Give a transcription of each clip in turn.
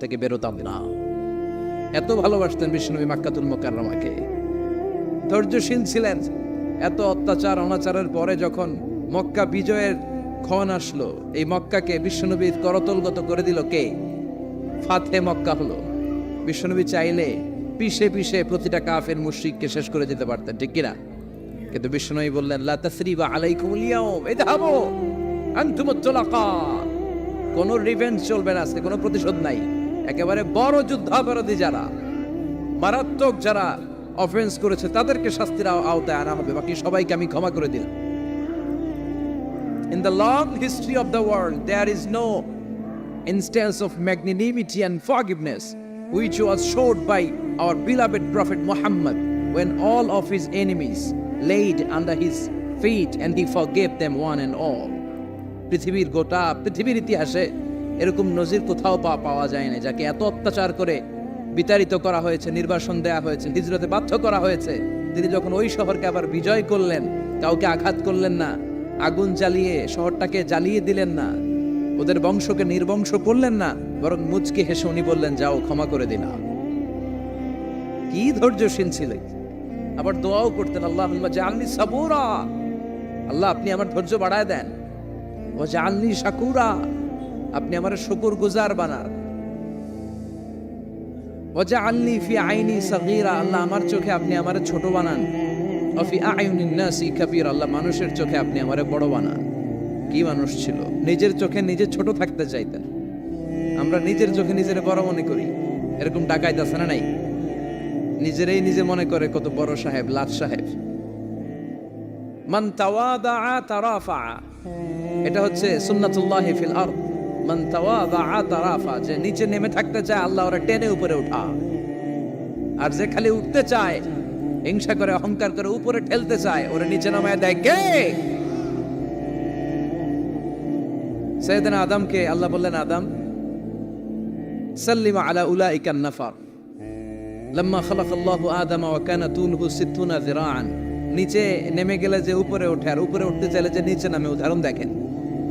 থেকে বেরোতাম না। এত ভালোবাসতেন বিষ্ণুনবী মাক্কাতুল মোকাররমাকে। ধৈর্যশীল ছিলেন। এত অত্যাচার অনাচারের পরে যখন মক্কা বিজয়ের ক্ষণ আসলো, এই মক্কাকে বিশ্বনবীর করতলগত করে দিল কে? ফাতে মক্কা হলো। বিশ্বনবী চাইলে পিষে পিষে প্রতিটা কাফের মুশরিককে শেষ করে দিতে পারতেন, ঠিক কিনা? কিন্তু বিশ্বনবী বললেন, লা তাসরিবা আলাইকুমুল ইয়াউম ইযহাবু আনতুমুত তুলাকা। কোনো চলবে না আজকে কোনো প্রতিশোধ নাই। একেবারে বড় যুদ্ধাপরাধী যারা মারাত্মক যারা অফেন্স করেছে তাদেরকে শাস্তির আওতায় আনা হবে বাকি সবাইকে আমি ক্ষমা করে দিলাম In the long history of the world, there is no instance of magnanimity and forgiveness which was showed by our beloved Prophet Muhammad when all of his enemies laid under his feet and he forgave them one and all. পৃথিবীর গোটা পৃথিবীর ইতিহাসে এরকম নজির কোথাও পাওয়া যায় না যাকে এত অত্যাচার করে বিতাড়িত করা হয়েছে, নির্বাসন দেয়া হয়েছে, হিজরতে বাধ্য করা হয়েছে। তিনি যখন ওই শহরকে আবার বিজয় করলেন, কাউকে আঘাত করলেন না, আগুন জ্বালিয়ে শহরটাকে জ্বালিয়ে দিলেন না, ওদের বংশকে নির্বংশ করলেন না, বরং মুচকি হেসে উনি বললেন, যাও, ক্ষমা করে দিলাম কি ধৈর্যশীল ছিলেন আবার দোয়াও করতেন আল্লাহ জানলি সাবুরা। আল্লাহ, আপনি আমার ধৈর্য বাড়ায় দেন। ও জানলি শাকুরা। আপনি আমার শুকুর গুজার বানান। ও জানলি ফি আইনি সাগীরা, আল্লাহ আমার চোখে আপনি আমার ছোট বানান। ও ফি আইনিন নাসি কাবীর, আল্লাহ মানুষের চোখে আপনি আমারে বড় বানান। কি মানুষ ছিল? নিজের চোখে নিজে ছোট থাকতে চাইতেন। আমরা নিজের চোখে নিজের বড় মনে করি। এরকম ডাকাইত আছে না নাই? নিজেরাই নিজে মনে করে কত বড় সাহেব লাট সাহেব। মান তাওয়াদা তারাফা এটা হচ্ছে সুন্নাতুল্লাহ ফিল আরদ। যে নিচে নেমে থাকতে চায়, আল্লাহ ওরা টেনে উপরে উঠা। আর যে খালি উঠতে চায়, হিংসা করে, অহংকার করে উপরে ঠেলতে চায়, ওরা নিচে নামায় দেয় কে? আদমকে, আল্লাহ বললেন, আদম, সাল্লিমা আলা উলাইকান নাফার। লম্মা খালাক আল্লাহু আদম ওয়া কানা নিচে নেমে গেলে যে উপরে ওঠে, আর উপরে উঠতে চাইলে যে নিচে নামে, উদাহরণ দেখেন।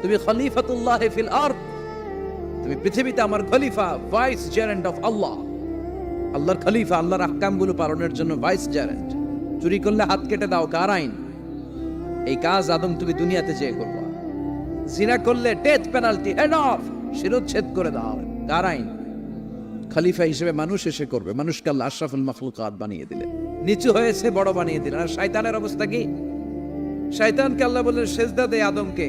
তুমি খলিফাতুল্লাহ ফিল তুমি পৃথিবীতে আমার খলিফা ভাইস জেরেন্ট অফ আল্লাহ আল্লাহর খলিফা, আল্লাহর আহকামগুলো পালনের জন্য ভাইস জেরেন্ট চুরি করলে হাত কেটে দাও, কার আইন? এই কাজ আদম তুমি দুনিয়াতে যেয়ে করবা। জিনা করলে ডেথ পেনাল্টি অফ শিরোচ্ছেদ করে দাও। কার আইন? খলিফা হিসেবে মানুষ এসে করবে। মানুষকে আল্লাহ আশরাফুল বানিয়ে দিলেন নিচু হয়েছে, বড় বানিয়ে দিলেন আর শয়তানের অবস্থা কি? শয়তানকে আল্লাহ বললেন, সেজদা দে আদমকে।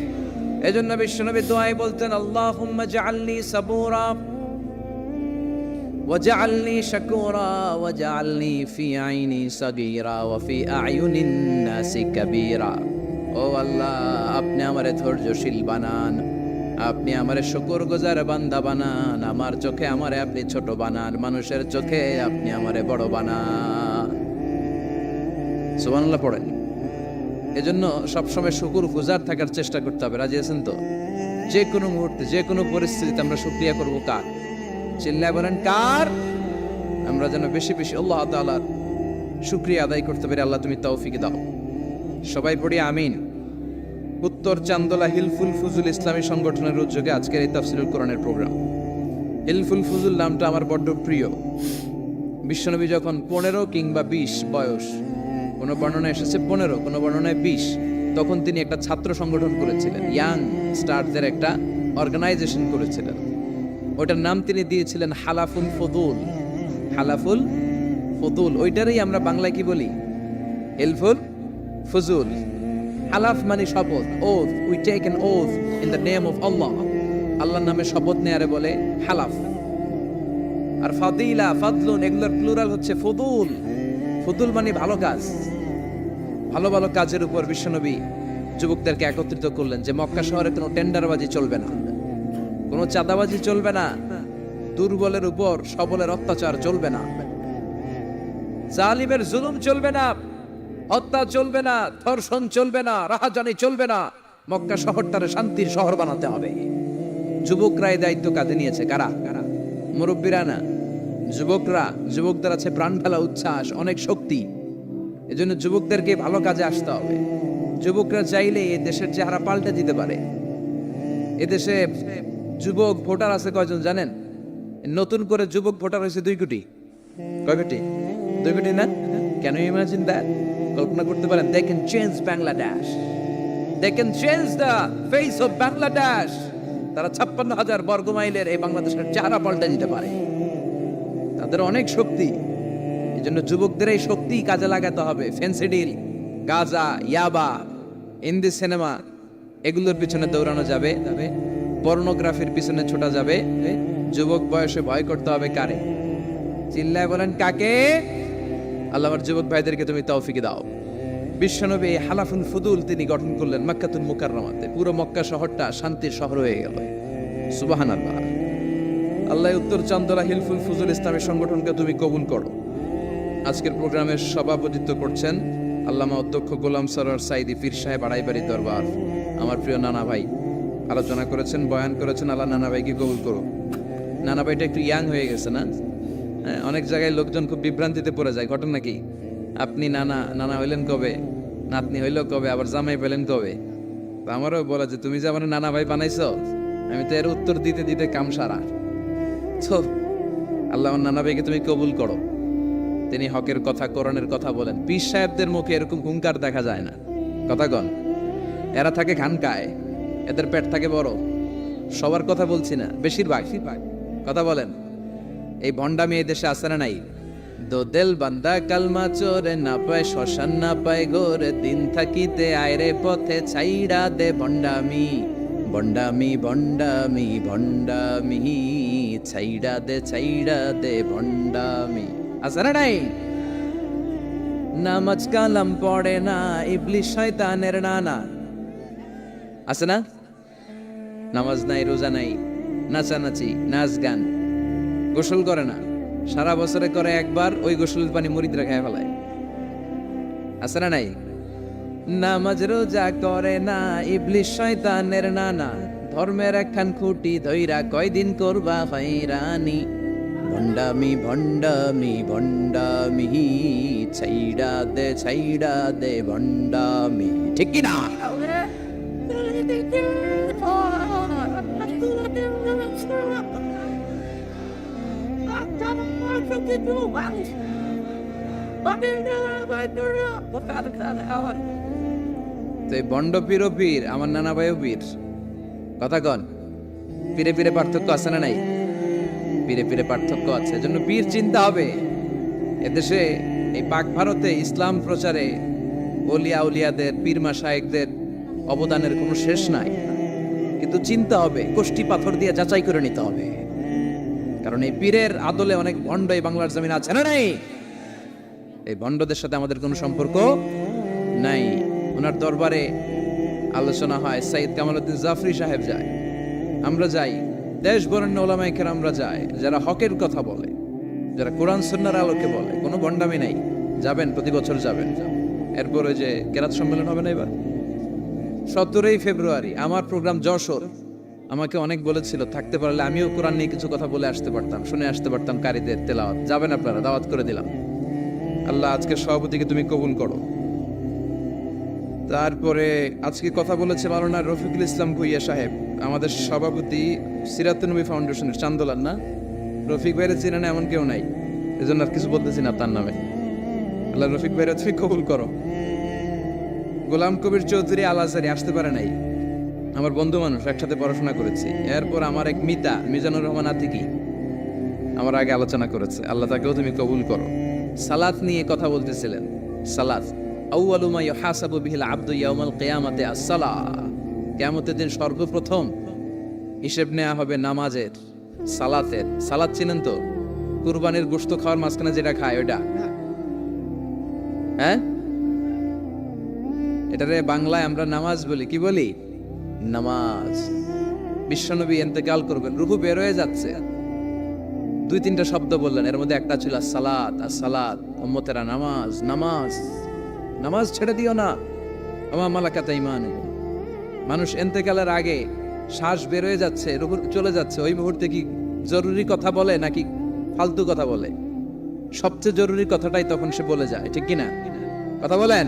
এজন্য বিশ্বনবী দোয়াই বলতেন আল্লাহুম্মা জাআলনি সাবুরা وجعلني شكورا وجعلني في عيني صغيرا وفي أعين الناس كبيرا ও আল্লাহ আপনি আমারে ধৈর্যশীল বানান আপনি আমারে শুকর গুজার বান্দা বানান আমার চোখে আমারে আপনি ছোট বানান মানুষের চোখে আপনি আমারে বড় বানান সুবহানাল্লাহ পড়েন এজন্য সবসময় শুকুর গুজার থাকার চেষ্টা করতে হবে। রাজি আছেন তো? যে কোনো মুহূর্তে যে কোনো পরিস্থিতিতে আমরা শুক্রিয়া করব কার? চিল্লায় বলেন, কার? আমরা যেন বেশি বেশি আল্লাহ তাআলার শুক্রিয়া আদায় করতে পারি। আল্লাহ তুমি তৌফিক দাও। সবাই পড়ি আমিন। উত্তর চান্দোলা হিলফুল ফুজুল ইসলামী সংগঠনের উদ্যোগে আজকের এই তাফসিরুল কোরআনের প্রোগ্রাম। হিলফুল ফুজুল নামটা আমার বড্ড প্রিয়। বিশ্বনবী যখন পনেরো কিংবা বিশ বয়স কোনো বর্ণনায় এসেছে পনেরো, কোনো বর্ণনায় বিশ। তখন তিনি একটা ছাত্র সংগঠন করেছিলেন, ইয়াং স্টারদের একটা অর্গানাইজেশন করেছিলেন। ওটার নাম তিনি দিয়েছিলেন হালাফুল ফদুল। হালাফুল ফদুল, ওইটারই আমরা বাংলায় কি বলি? হেলফুল ফজুল। হালাফ মানে শপথ oath we take an oath in the name of Allah. আল্লাহর নামে শপথ নেয়ারে বলে হালাফ। আর ফাদিলা, ফাদলুন, এগুলোর প্লুরাল হচ্ছে ফদুল। ফদুল মানে ভালো কাজ। ভালো ভালো কাজের উপর বিশ্বনবী যুবকদেরকে একত্রিত করলেন যে মক্কা শহরে কোনো টেন্ডারবাজি চলবে না। কোনো চাঁদাবাজি চলবে না। দুর্বলের উপর সবলের অত্যাচার চলবে না। জালিমের জুলুম চলবে না। হত্যা চলবে না। ধর্ষণ চলবে না। রাহাজানি চলবে না। মক্কা শহরটারে শান্তির শহর বানাতে হবে। যুবকরা এই দায়িত্ব কাঁধে নিয়েছে কারা কারা? মুরব্বীরা না? যুবকরা, যুবকদের আছে প্রাণ ফেলা উচ্ছ্বাস, অনেক শক্তি। এজন্য যুবকদেরকে ভালো কাজে আসতে হবে। যুবকরা চাইলে এ দেশের চেহারা পাল্টে দিতে পারে। এদেশে যুবক ভোটার আছে কয়জন জানেন? নতুন করে যুবক ভোটার হয়েছে দুই কোটি। কয় কোটি? দুই কোটি না? কেন ইমাজিন দ্যাট কল্পনা করতে পারেন they can change Bangladesh they can change the face of Bangladesh তারা ছাপ্পান্ন হাজার বর্গ মাইলের এই বাংলাদেশের চেহারা পাল্টে দিতে পারে। তাদের অনেক শক্তি। এই জন্য যুবকদের এই শক্তি কাজে লাগাতে হবে। ফেন্সিডিল, গাজা, ইয়াবা, হিন্দি সিনেমা, এগুলোর পিছনে দৌড়ানো যাবে। পর্নোগ্রাফির পিছনে ছোটা যাবে। যুবক বয়সে ভয় করতে হবে কারে? চিল্লায় বলেন, কাকে? আল্লাহ আমার যুবক ভাইদেরকে তুমি তৌফিক দাও। বিশ্বনবী এই হালাফুল ফুদুল তিনি গঠন করলেন মক্কাতুল মুকাররমাতে। পুরো মক্কা শহরটা শান্তির শহর হয়ে গেল। সুবহানাল্লাহ। আল্লাহ উত্তর চান্দরা হিলফুল ফুজুল ইসলামী সংগঠনকে তুমি কবুল করো। আজকের প্রোগ্রামের সভাপতিত্ব করছেন আল্লামা অধ্যক্ষ গোলাম সরোয়ার সাইদি পীর সাহেব আড়াইবাড়ি দরবার। আমার প্রিয় নানা ভাই আলোচনা করেছেন বয়ান করেছেন আল্লাহ নানা ভাইকে কবুল করো। নানা ভাইটা একটু ইয়াং হয়ে গেছে না? হ্যাঁ, অনেক জায়গায় লোকজন খুব বিভ্রান্তিতে পড়ে যায় ঘটনা কি? আপনি নানা নানা হইলেন কবে? নাতনি হইল কবে? আবার জামাই পেলেন কবে? আমারও বলা যে তুমি যে আমার নানা ভাই বানাইছো আমি তো এর উত্তর দিতে দিতে কাম সারা তো আল্লাহ নানা ভাইকে তুমি কবুল করো। তিনি হকের কথা, কোরআনের কথা বলেন। পীর সাহেবদের মুখে এরকম হুঙ্কার দেখা যায় না। কথা কন। এরা থাকে খানকায়। এদের পেট থাকে বড়। সবার কথা বলছি না, বেশিরভাগ। কথা বলেন। এই ভণ্ডামি এই দেশে আসে না নাই? দোদেল বান্দা কালমা চোরে না পায়, শ্মশান না পায় গোরে দিন থাকিতে আয়রে পথে ছাইড়া দে ভণ্ডামি। ভণ্ডামি ভণ্ডামি ভণ্ডামি। ছাইড়া দে ছাইড়া দে ভণ্ডামি। আছে না নাই? নামাজ কালাম পড়ে না ইবলিশ শয়তানের নানা। আছে না? নামাজ নাই, রোজা নাই, নাচানাচি, নাচ গান, গোসল করে না। সারা বছরে করে একবার, ওই গোসলের পানি মরিদরা খায় ফেলায়। আছে না নাই? নামাজ রোজা করে না ইবলিশ শয়তানের নানা। ধর্মের একখান খুঁটি ধইরা কয়দিন করবা হয়রানি? ভণ্ডামি ভণ্ডামি ভণ্ডামি ছাইড়া দে ছাইড়া দে ভণ্ডামি। ঠিক কি না? বন্ড পীর আমার নানা ভাইও পীর। কথা কন। পীরে পীরে পার্থক্য আছে না নাই? পীরে পীরে পার্থক্য আছে। এজন্য পীর চিন্তা হবে। এদেশে এই পাক ভারতে ইসলাম প্রচারে অলিয়া উলিয়াদের, পীর মাসায়েকদের অবদানের কোনো শেষ নাই। কিন্তু চিন্তা হবে কোষ্টি পাথর দিয়ে যাচাই করে নিতে হবে। কারণ এই পীরের আদলে অনেক ভণ্ড এই বাংলার জমিন আছে না নাই? এই ভণ্ডদের সাথে আমাদের কোনো সম্পর্ক নাই। ওনার দরবারে আলোচনা হয়। সাইদ কামালউদ্দিন জাফরি সাহেব যায়। আমরা যাই। দেশ বরেণ্য ওলামাইকের আমরা যাই যারা হকের কথা বলে, যারা কোরআন সন্ন্যার আলোকে বলে। কোনো ভণ্ডামি নাই। যাবেন প্রতি বছর যাবেন। এরপর যে কেরাত সম্মেলন হবে না এবার? সতেরোই ফেব্রুয়ারি, আমার প্রোগ্রাম যশোর। আমাকে অনেক বলেছিল, থাকতে পারলে আমিও কোরআন নিয়ে কিছু কথা বলে আসতে পারতাম, শুনে আসতে পারতাম কারিদের তেলাওয়াত। যাবেন আপনারা, দাওয়াত করে দিলাম। আল্লাহ আজকে সভাপতিকে তুমি কবুল করো। তারপরে আজকে কথা বলেছে মাওলানা রফিকুল ইসলাম ভুইয়া সাহেব। আমাদের সভাপতি সিরাতুনবী ফাউন্ডেশনের চান্দোলার না? রফিক ভাইয়ের চেনেন এমন কেউ নাই। এজন্য আর কিছু বলতেছি না তার নামে। আল্লাহ রফিক ভাইরা তুমি কবুল করো। গোলাম কবির চৌধুরী আল আজহারি আসতে পারে নাই। আমার বন্ধু মানুষ, একসাথে পড়াশোনা করেছি। এরপর আমার এক মিতা, মিজানুর রহমান আতিকি, আমার আগে আলোচনা করেছে। আল্লাহ তাকেও তুমি কবুল করো। সালাত নিয়ে কথা বলতেছিলেন। সালাত। আউয়ালু মা ইউহাসাবু বিহিল আবদু ইয়াউমাল কিয়ামাতে আস-সালাহ। দিন সর্বপ্রথম হিসেব নেওয়া হবে নামাজের, সালাতের। সালাত চিনেন তো? কুরবানির গোশত খাওয়ার মাঝখানে যেটা খায় ওটা হ্যাঁ? এটারে বাংলায় আমরা নামাজ বলি। কি বলি? নামাজ। বিশ্বনবী এতেকাল করবেন। রুহু বের হয়ে যাচ্ছে। দুই তিনটা শব্দ বললেন। এর মধ্যে একটা ছিল সালাত আর সালাত উম্মতেরা নামাজ নামাজ। নামাজ ছেড়ে দিও না। আমা মালাকাতা ইমান মানুষ এন্তেকালের আগে শ্বাস বের হয়ে যাচ্ছে চলে যাচ্ছে। ওই মুহূর্তে কি জরুরি কথা বলে নাকি ফালতু কথা বলে? সবচেয়ে জরুরি কথাটাই তখন সে বলে যায়, ঠিক কিনা? কথা বলেন।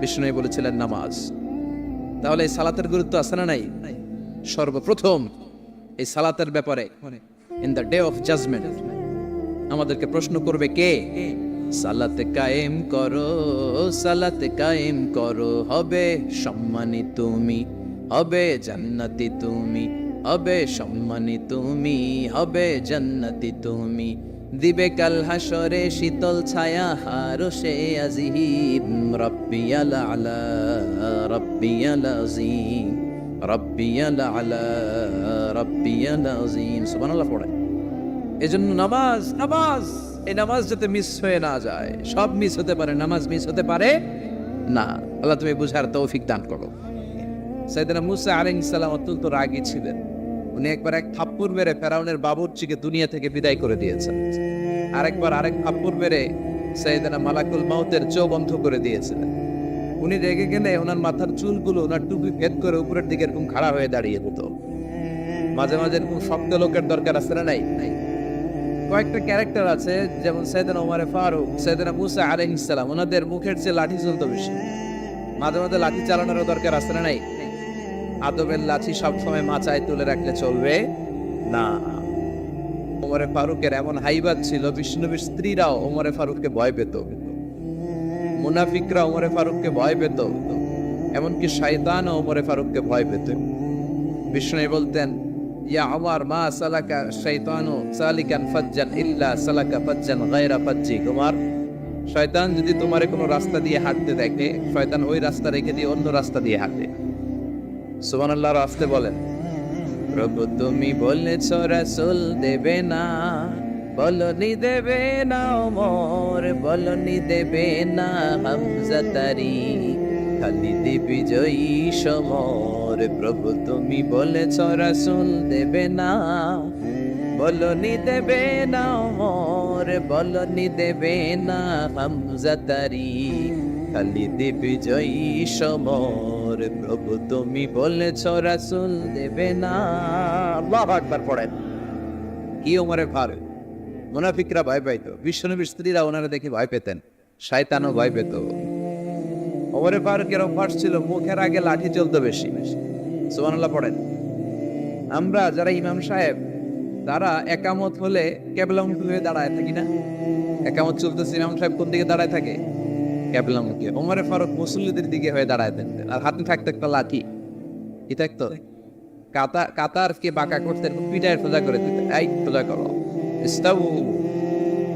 বিষ্ণু বলেছিলেন, নামাজ। তাহলে এই সালাতের গুরুত্ব আছে না নাই? সর্বপ্রথম এই সালাতের ব্যাপারে, in the day of judgement, আমাদেরকে প্রশ্ন করবে কে? সালাতে কায়েম করো, সালাতে কায়েম করো, হবে সম্মানী তুমি, হবে জান্নাতি তুমি, হবে সম্মানী তুমি, হবে জান্নাতি তুমি। দিবে কাল হাসরে শীতল ছায়া হারসে আজিহিম রব্বিয়াল আলা রব্বিয়াল আজিম রব্বিয়াল আলা রব্বিয়াল আজিম। সুবহানাল্লাহ পড়ে। এজন্য নামাজ নামাজ। এই নামাজ যাতে মিস হয়ে না যায়, সব মিস হতে পারে, নামাজ মিস হতে পারে না। আল্লাহ তুমি বুঝার তৌফিক দান করো। সাইদানা মুসা আলাইহিস সালাম অত্যন্ত রাগী ছিলেন। উনি একবার এক থাপ্পুর মেরে ফেরাউনের বাবুর্চিকে দুনিয়া থেকে বিদায় করে দিয়েছেন। আরেকবার আরেক থাপ্পুর মেরে সাইদানা মালাকুল মাউতের চোখ বন্ধ করে দিয়েছিলেন। উনি রেগে গেলে ওনার মাথার চুলগুলো ওনার টুপি ভেদ করে উপরের দিকে এরকম খাড়া হয়ে দাঁড়িয়ে হতো মাঝে মাঝে এরকম শক্ত লোকের দরকার আছে না নাই নাই? কয়েকটা ক্যারেক্টার আছে, যেমন সৈয়দনা ওমরে ফারুক সৈয়দনা মুসা আলাইহিস সালাম। ওনাদের মুখের চেয়ে লাঠি চলতো বেশি। মাঝে মাঝে লাঠি চালানোরও দরকার আছে না নাই? আদবের লাঠি সবসময় মাচায় তুলে রাখলে চলবে? না। ওমরে ফারুকের এমন হাইবাদ ছিল, বিষ্ণুবীর স্ত্রীরাও ওমরে ফারুককে ভয় পেত। মুনাফিকরা ওমরে ফারুককে ভয় পেত। এমনকি শয়তানও ওমরে ফারুককে ভয় পেত। বিষ্ণু বলতেন ইয়া আমার মা সালাকা শৈতানু সালিকান ফাজ্জান ইল্লা সালাকা ফাজ্জান গায়রা ফাজ্জি। তোমার শয়তান যদি তোমারে কোনো রাস্তা দিয়ে হাঁটতে দেখে, শয়তান ওই রাস্তা রেখে দিয়ে অন্য রাস্তা দিয়ে হাঁটে। সুবহানাল্লাহ রাস্তে বলেন। প্রভু, তুমি বলেছ রাসূল দেবে না, বলনি দেবে না ওমর, বলনি দেবে না হামজা তারি খালি দিবি জয়ী সমর প্রভু, তুমি বলেছ রাসূল দেবে না। বলনি দেবে না ওমর বলনি দেবে না হামজা তারি। খালি দিবি জয়ী সমর, প্রভু, তুমি বলেছ রাসূল দেবে না। আল্লাহু আকবার পড়েন। কি ওমরে ভার? মুনাফিকরা ভয় পাইতো। বিশ্বনবীর স্ত্রীরা ওনারা দেখে ভয় পেতেন। শয়তানও ভয় পেত। ওমরে ফারুকের অভ্যাস ছিল? মুখের আগে লাঠি চলতো বেশি। সুবহানাল্লাহ, পড়েন। আমরা যারা ইমাম সাহেব, তারা একামত হলে কেবলামুখী হয়ে দাঁড়ায় থাকি না? একামত চলতেছে, ইমাম সাহেব কোন দিকে দাঁড়ায় থাকে? কেবলামুখী ওমরে ফারুক মুসল্লিদের দিকে হয়ে দাঁড়ায় থাকতেন আর হাতে থাকতো একটা লাঠি। কি থাকতো? কাতা কাতার কে বাঁকা করতেন পিঠায় সোজা করে দিতেন। এই সোজা করো। ইস্তাউ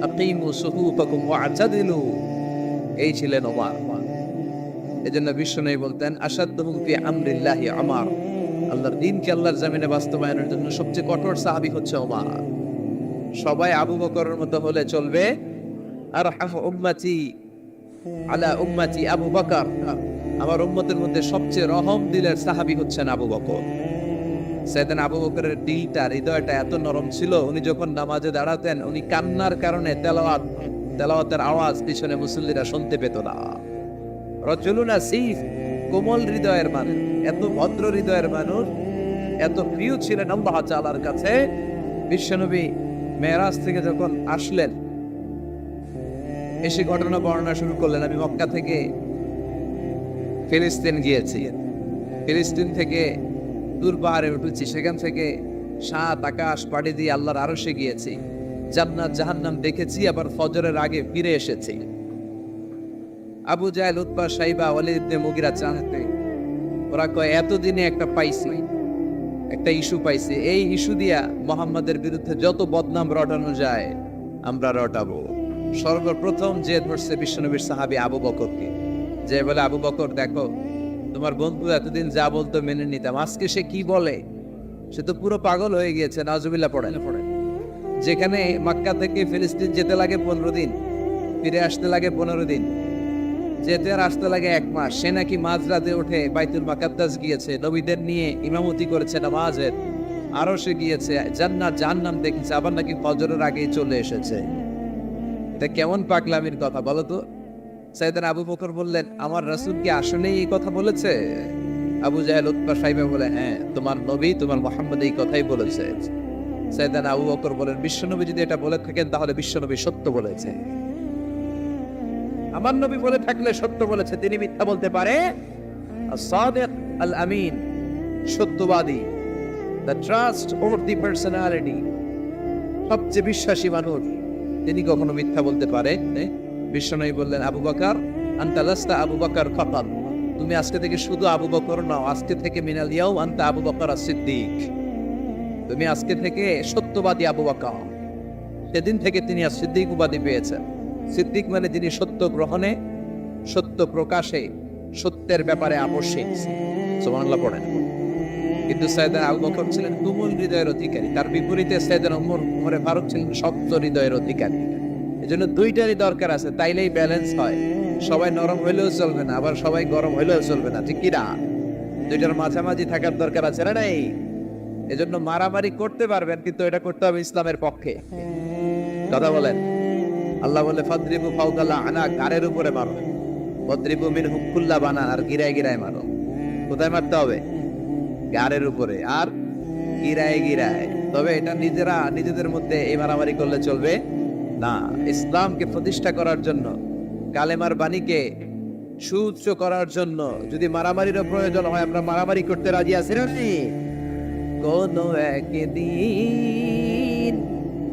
আকিমু সুহুফাকুম ওয়া'তাদিলু এই ছিলেন ওমর। এজন্য বিষ্ণু বলতেন আসাদুহুম ফি আমরিল্লাহি আমার। আল্লাহর দিনকে আল্লাহর জমিনে বাস্তবায়নের জন্য সবচেয়ে কঠোর সাহাবী হচ্ছে ওমর। সবাই আবু বকরের মতো হলে চলবে। আর উম্মতি আলা উম্মতি আবু বকর। আমার উম্মতের মধ্যে সবচেয়ে রহম দিলের সাহাবী হচ্ছেন আবু বকর। সেদিন আবু বকরের দিলটা, হৃদয়টা এত নরম ছিল, উনি যখন নামাজে দাঁড়াতেন, উনি কান্নার কারণে তেলাওয়াত, তেলাওয়াতের আওয়াজ পিছনে মুসল্লিরা শুনতে পেত না। রজুলুনা সিফ কোমল হৃদয়ের মানুষ, এত ভদ্র হৃদয়ের মানুষ, এত প্রিয় ছিলেন আল্লাহ তাআলার কাছে। বিশ্বনবী মেরাজ থেকে যখন আসলেন, এসে ঘটনা বর্ণনা শুরু করলেন, আমি মক্কা থেকে ফিলিস্তিন গিয়েছি। ফিলিস্তিন থেকে দূর পাহাড়ে উঠেছি, সেখান থেকে সাত আকাশ পাড়ি দিয়ে আল্লাহর আরশে গিয়েছি। জান্নাত জাহান্নাম দেখেছি, আবার ফজরের আগে ফিরে এসেছি। আবু জাহেল উৎপা সাইবা, ওয়ালিদ মুগিরা জানতে, ওরা কয়, এতদিনে একটা পাইছি, একটা ইস্যু পাইছে। এই ইস্যু দিয়া মোহাম্মদের বিরুদ্ধে যত বদনাম রটানো যায়, আমরা রটাবো। সর্বপ্রথম যে ধরছে বিশ্বনবীর সাহাবী আবু বকরকে। যে বলে, আবু বকর, দেখো, তোমার বন্ধু এতদিন যা বলতো মেনে নিতাম। আজকে সে কি বলে? সে তো পুরো পাগল হয়ে গিয়েছে নাজুবিল্লাহ পড়ে না পড়ে যেখানে মাক্কা থেকে ফিলিস্তিন যেতে লাগে পনেরো দিন, ফিরে আসতে লাগে পনেরো দিন। যেতে আর আসতে লাগে এক মাস। সে নাকি মাঝরাতে উঠে বাইতুল মাকাদ্দাস গিয়েছে, নবীদের নিয়ে ইমামতি করেছে নামাজের আরও সে গিয়েছে, জান্নাত জাহান্নাম দেখেছে, আবার নাকি ফজরের আগেই চলে এসেছে। এটা কেমন পাগলামির কথা বলো তো? সাইদান আবু বকর বললেন, আমার রাসূল কি আসলেই এই কথা বলেছে? আবু জাহেল উৎপা সাহেব বলে হ্যাঁ তোমার নবী, তোমার মোহাম্মদ এই কথাই বলেছে। সাইদান আবু বকর বলেন, বিশ্বনবী যদি এটা বলে থাকেন, তাহলে বিশ্বনবী সত্য বলেছে। আমার নবী বলে থাকলে সত্য বলেছে, তিনি মিথ্যা বলতে পারে। সাদেক আল আমিন সত্যবাদী। The trust over the personality সবচেয়ে বিশ্বাসী মানুষ, তিনি কখনো মিথ্যা বলতে পারে বিশ্বনবী বললেন, আবু বকর আন্তালাস্তা আবু বকর ফাকাল তুমি আজকে থেকে শুধু আবু বকর নাও, আজকে থেকে মিনাল ইয়াও আন্তা আবু বকর সিদ্দিক তুমি আজকে থেকে সত্যবাদী আবু বকর। সেদিন থেকে তিনি আর সিদ্দিক উপাধি পেয়েছেন। সিদ্দিক মানে যিনি সত্য গ্রহণে, সত্য প্রকাশে, সত্যের ব্যাপারে আবশ্যিক কিন্তু সৈয়দান আবু বকর ছিলেন তুমুল হৃদয়ের অধিকারী। তার বিপরীতে সৈয়দান ওমর ওমরে ফারুক ছিলেন শক্ত হৃদয়ের অধিকারী। এজন্য দুইটারই দরকার আছে, তাইলেই ব্যালেন্স হয়। সবাই নরম হইলেও চলবে না, আবার সবাই গরম হইলেও চলবে না, ঠিক কি না? দুইটার মাঝামাঝি থাকার দরকার আছে না নাই? এজন্য মারামারি করতে পারবেন, কিন্তু এটা করতে হবে ইসলামের পক্ষে। কথা বলেন। আল্লাহ বলে, ফাদ্রিবু ফাউকাল্লা আনা, গারের উপরে মারো। ফদ্রিবু মিন হুকুল্লা বানা, আর গিরায় গিরায় মারো। কোথায় মারতে হবে? গারের উপরে। আর গিরায় গিরায়। তবে এটা নিজেরা, নিজেদের মধ্যে এই মারামারি করলে চলবে? না। ইসলামকে প্রতিষ্ঠা করার জন্য, কালেমার বাণীকে সুউচ্চ করার জন্য যদি মারামারিরও প্রয়োজন হয়, আমরা মারামারি করতে রাজি আছি কোন একদিন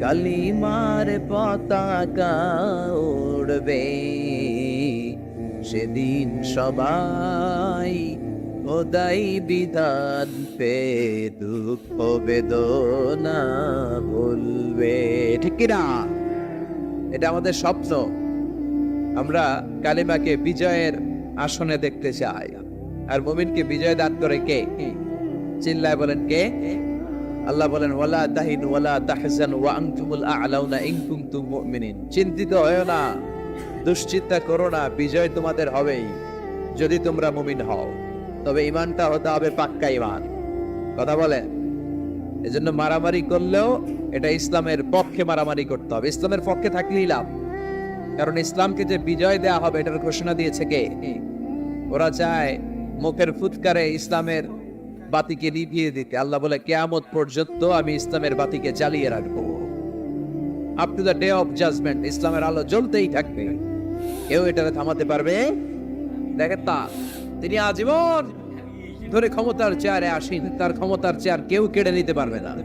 কালিমার পতাকা উড়বে সেদিন সবাই ওদাই বিধান পে দুঃখ বেদনা বলবে ঠিক কিনা এটা আমাদের স্বপ্ন। আমরা কালিমাকে বিজয়ের আসনে দেখতে চাই। আর মুমিনকে বিজয় দান করে কে? চিল্লায় বলেন কে? আল্লাহ বলেন, ওয়ালা তাহিন ওয়ালা তাহজান ওয়া আনতুমুল আ'লাউনা ইন কুনতুম মুমিনিন। চিন্তিত হয়ো না, দুশ্চিন্তা করো না, বিজয় তোমাদের হবেই, যদি তোমরা মুমিন হও। তবে ইমানটা হতে হবে পাক্কা ইমান কথা বলেন, এজন্য মারামারি করলেও এটা ইসলামের পক্ষে মারামারি করতে হবে। ইসলামের পক্ষে থাকলেই লাভ। কারণ ইসলামকে যে বিজয় দেয়া হবে, এটার ঘোষণা দিয়েছে কে? ওরা চায় মুখের ফুৎকারে ইসলামের বাতিকে নিভিয়ে দিতে। আল্লাহ বলে, কেয়ামত পর্যন্ত আমি ইসলামের বাতিকে জ্বালিয়ে রাখব। Up to the day of judgement ইসলামের আলো জ্বলতেই থাকবে। কেউ এটাকে থামাতে পারবে? দেখেন তা, তিনি আজীবন ধরে ক্ষমতার চেয়ারে আসেন। তার ক্ষমতার চেয়ার কেউ কেড়ে নিতে পারবে না।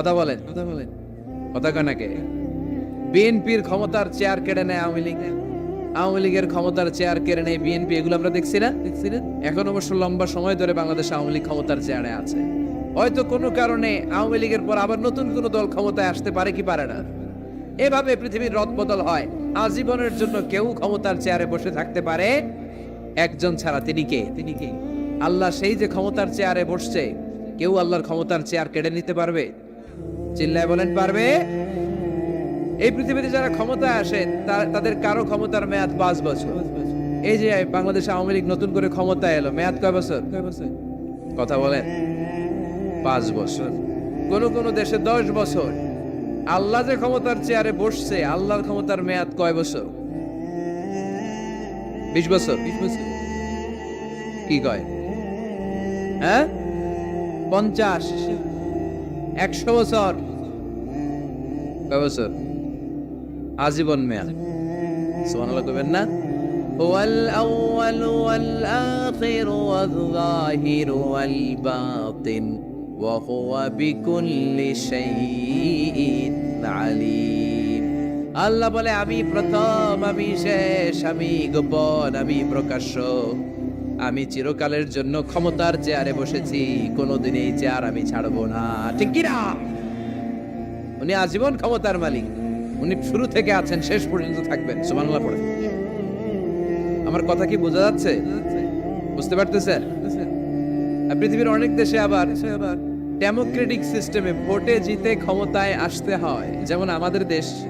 কথা বলেন কথা বলেন। কথা কানাকে বিএনপির ক্ষমতার চেয়ার কেড়ে নেয় আওয়ামী লীগ। আওয়ামী লীগের ক্ষমতার চেয়ার কেড়ে নেয় বিএনপি, এগুলো আমরা দেখছি না? দেখছি না? এখন অবশ্য লম্বা সময় ধরে বাংলাদেশ আওয়ামী লীগ ক্ষমতার চেয়ারে আছে। হয়তো কোনো কারণে আওয়ামী লীগের পর আবার নতুন কোনো দল ক্ষমতায় আসতে পারে কি পারে না। এভাবে পৃথিবীর রদ বদল হয়। আজীবনের জন্য কেউ ক্ষমতার চেয়ারে বসে থাকতে পারে একজন ছাড়া। তিনি কে? তিনি কে? আল্লাহ সেই যে ক্ষমতার চেয়ারে বসছে, কেউ আল্লাহর ক্ষমতার চেয়ার কেড়ে নিতে পারবে? চিল্লায় বলেন, পারবে? এই পৃথিবীতে যারা ক্ষমতায় আসে তাদের কারও ক্ষমতার মেয়াদ পাঁচ বছর। এই যে বাংলাদেশ আওয়ামী লীগ নতুন করে ক্ষমতায় এলো, মেয়াদ কয় বছর? কথা বলেন, পাঁচ বছর। কোন কোন দেশে দশ বছর। আল্লাহ যে ক্ষমতার চেয়ারে বসছে, আল্লাহর ক্ষমতার মেয়াদ কয় বছর বিশ বছর? বিশ বছর। কি কয়? হ্যাঁ? পঞ্চাশ। একশো বছর। কয় বছর? আজীবন মেয়াদ সুবহানাল্লাহ কইবেন না هو الأول والآخر والظاهر والباطن وهو بكل شيء عليم আল্লাহ বলে আমি প্রথম আমি শেষ আমি গোপন আমি প্রকাশ্য আমি চিরকালের জন্য ক্ষমতার চেয়ারে বসেছি কোনোদিন এই চেয়ার আমি ছাড়বো না ঠিক কি না উনি আজীবন ক্ষমতার মালিক উনি শুরু থেকে আছেন, শেষ পর্যন্ত থাকবেন। সুবহানাল্লাহ পড়ে। আমার কথা কি বোঝা যাচ্ছে? বুঝতে পারতেছেন? আর পৃথিবীর অনেক দেশে আবার ডেমোক্রেটিক সিস্টেমে ভোটে জিতে ক্ষমতায় আসতে হয়। যেমন আমাদের দেশ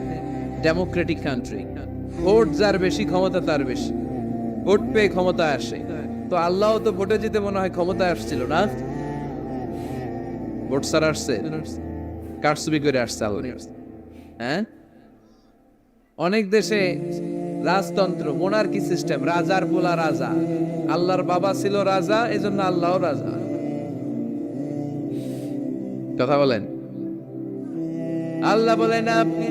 ডেমোক্রেটিক কান্ট্রি ভোট যার বেশি ক্ষমতা, তার বেশি। ভোট পেয়ে ক্ষমতায় আসে। তো আল্লাহ তো ভোটে জিতে মনে হয় ক্ষমতায় আসছিল না? ভোট স্যার আসছে। কারসুবি করে আসছে আল্লাহ হ্যাঁ? অনেক দেশে রাজতন্ত্র মোনার্কি সিস্টেম রাজার পোলা রাজা। আল্লাহর বাবা ছিল রাজা, এজন্য আল্লাহ রাজা। কথা বলেন। আল্লাহ বলেন, আপনি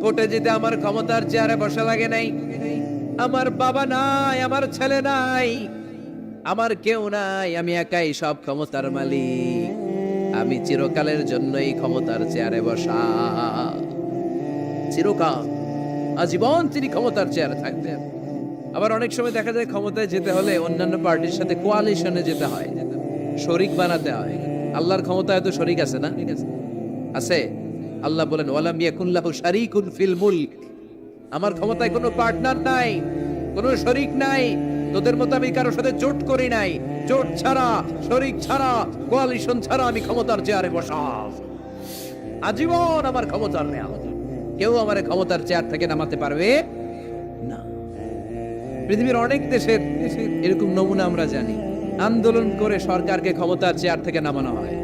ভোটে যেতে আমার ক্ষমতার চেয়ারে বসা লাগে নাই। আমার বাবা নাই, আমার ছেলে নাই, আমার কেউ নাই, আমি একাই সব ক্ষমতার মালিক। আমি চিরকালের জন্যই ক্ষমতার চেয়ারে বসা। চিরকাল আজীবন তিনি ক্ষমতার চেয়ারে থাকতেন। আবার অনেক সময় দেখা যায় ক্ষমতায় যেতে হলে অন্যান্য পার্টির সাথে কোয়ালিশনে যেতে হয়, শরিক বানাতে হয়। আল্লাহর ক্ষমতায় তো শরিক আছে না? আছে। আল্লাহ বলেন, ওয়ালাম ইয়াকুল্লাহু শারিকুন ফিল মুলক। আমার ক্ষমতায় কোনো পার্টনার নাই, কোনো শরিক নাই। তোদের মতো আমি কারোর সাথে জোট করি নাই। জোট ছাড়া, শরিক ছাড়া কোয়ালিশন ছাড়া আমি ক্ষমতার চেয়ারে বসা আজীবন আমার ক্ষমতার নেই কেউ আমার ক্ষমতার চেয়ার থেকে নামাতে পারবে? না। পৃথিবীর অনেক দেশের এরকম নমুনা আমরা জানি। আন্দোলন করে সরকারকে ক্ষমতার চেয়ার থেকে নামানো হয়।